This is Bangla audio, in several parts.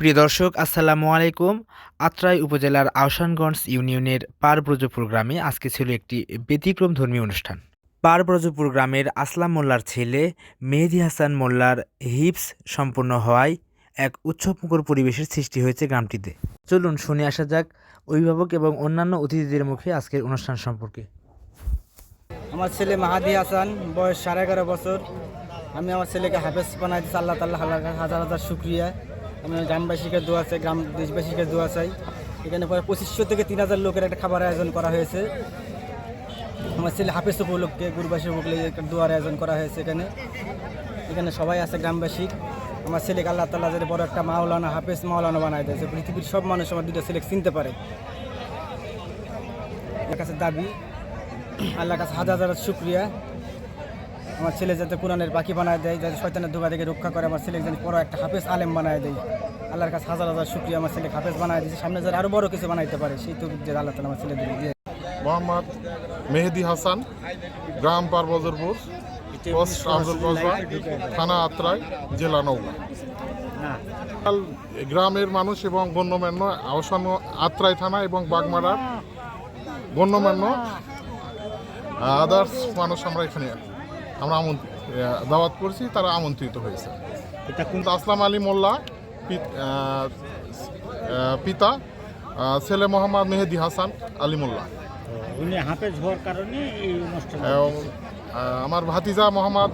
প্রিয় দর্শক, আসসালামু আলাইকুম। আত্রাই উপজেলার আওসানগঞ্জ ইউনিয়নের পারব্রজ প্রোগ্রামে আজকে ছিল একটি ব্যতিক্রম ধর্মীয় অনুষ্ঠান। পারব্রজ গ্রামের আসলাম মোল্লার ছেলে মেহেদি হাসান মোল্লার হিপস সম্পূর্ণ হওয়ায় এক উৎসবমুখর পরিবেশের সৃষ্টি হয়েছে গ্রামটিতে। চলুন শুনে আসা যাক অভিভাবক এবং অন্যান্য অতিথিদের মুখে আজকের অনুষ্ঠান সম্পর্কে। আমার ছেলে মাহাদি হাসান, বয়স সাড়ে এগারো বছর। আমি আমার ছেলেকে হাফেজ বানাই আল্লাহ তাল্লাহ হাজার হাজার শুক্রিয়া। আমি গ্রামবাসীকে দোয়া চাই, গ্রাম দেশবাসীকে দোয়া চাই। এখানে প্রায় পঁচিশশো থেকে তিন হাজার লোকের একটা খাবার আয়োজন করা হয়েছে। আমার ছেলে হাফেজ উপলক্ষে গুরুবাসী উপলক্ষে একটা দোয়ার আয়োজন করা হয়েছে এখানে। এখানে সবাই আছে গ্রামবাসী। আমার ছেলেকে আল্লাহ তাল্লাহ যাতে বড় একটা মাওলানা, হাফেজ মাওলানা বানায় দিয়েছে পৃথিবীর সব মানুষ আমার দুটো ছেলে চিনতে পারে। আমার কাছে দাবি, আল্লাহর কাছে হাজার হাজার শুক্রিয়া। আমার ছেলে যাতে কোরআনের পাখি বানায় দেয়, যাতে শয়তানের ধোকা থেকে রক্ষা করে, আমার ছেলে যেন বড় একটা হাফেজ আলেম বানায় দেয়। আল্লাহর কাছে হাজার হাজার শুক্রিয়া, আমার ছেলে হাফেজ বানায় দিয়েছে। সামনে যারা আরও বড় কিছু বানাইতে পারে, সেই তো আল্লাহ তালা আমার ছেলে দিয়ে মোহাম্মদ মেহেদি হাসান, গ্রাম পারবজরপুর থানা আত্রাই, জেলা নৌকা গ্রামের মানুষ এবং গণ্যমান্য আহসান আত্রাই থানা এবং বাগমারার গণ্যমান্য আদার্স মানুষ আমরা এখানে আমরা দাওয়াত করছি তারা আমন্ত্রিত হয়েছে। আসলাম আলী মোল্লা পিত- ছেলে মোহাম্মদ মেহেদি হাসান আলী মোল্লা। উনি হাফেজ হওয়ার কারণে এই অনুষ্ঠান আমার ভাতিজা মোহাম্মদ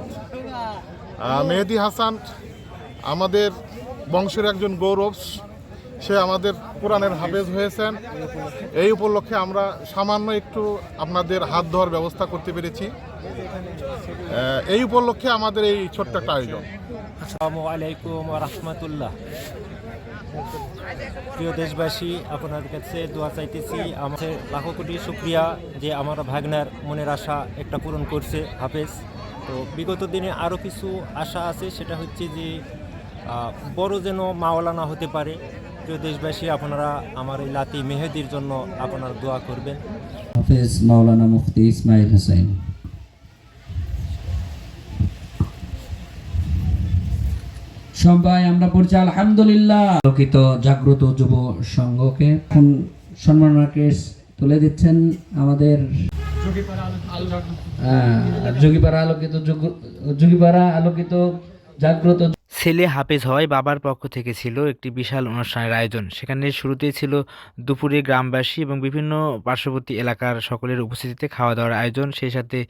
মেহেদি হাসান আমাদের বংশের একজন গৌরব সে আমাদের কোরআনের হাফেজ হয়েছেন। এই উপলক্ষে আমরা সামান্য একটু আপনাদের হাত ধোয়ার ব্যবস্থা করতে পেরেছি। এই উপলক্ষে আমাদের এই ছোট্ট একটা আয়োজন। আসসালামু আলাইকুম রহমতুল্লাহ প্রিয় দেশবাসী, আপনাদের কাছে দোয়া চাইতেছি। আমাদের লাখো কোটি শুক্রিয়া যে আমার ভাগনার মনের আশা একটা পূরণ করছে হাফেজ। তো বিগত দিনে আরও কিছু আশা আছে, সেটা হচ্ছে যে বড় যেন মাওলানা হতে পারে প্রিয় দেশবাসী, আপনারা আমার এই লাতি মেহেদির জন্য আপনারা দোয়া করবেন। হাফেজ মাওলানা মুফতি ইসমাইল হোসেন। সবাই আমরা পড়ছি আলহামদুলিল্লাহ। জাগ্রত যুব সংঘকে এখন সম্মাননা কেস তুলে দিচ্ছেন আমাদের যোগীপাড়া আলোকিত যোগ- যোগীপাড়া আলোকিত জাগ্রত ছেলে হাফেজ হওয়ায় বাবার পক্ষ থেকে ছিল একটি বিশাল অনুষ্ঠানের আয়োজন। সেখানে শুরুতেই ছিল দুপুরে গ্রামবাসী এবং বিভিন্ন পার্শ্ববর্তী এলাকার সকলের উপস্থিতিতে খাওয়া দাওয়ার আয়োজন, সেই সাথে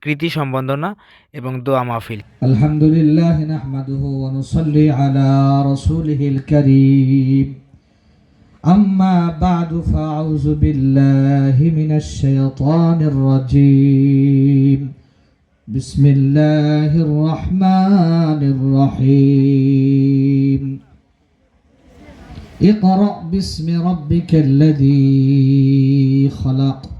কৃতি সম্বন্ধনা এবং দোয়া মাহফিল। আলহামদুলিল্লাহ নাহমাদুহু ওয়া আম্মা بسم الله الرحمن الرحيم. اقرأ باسم ربك الذي خلق.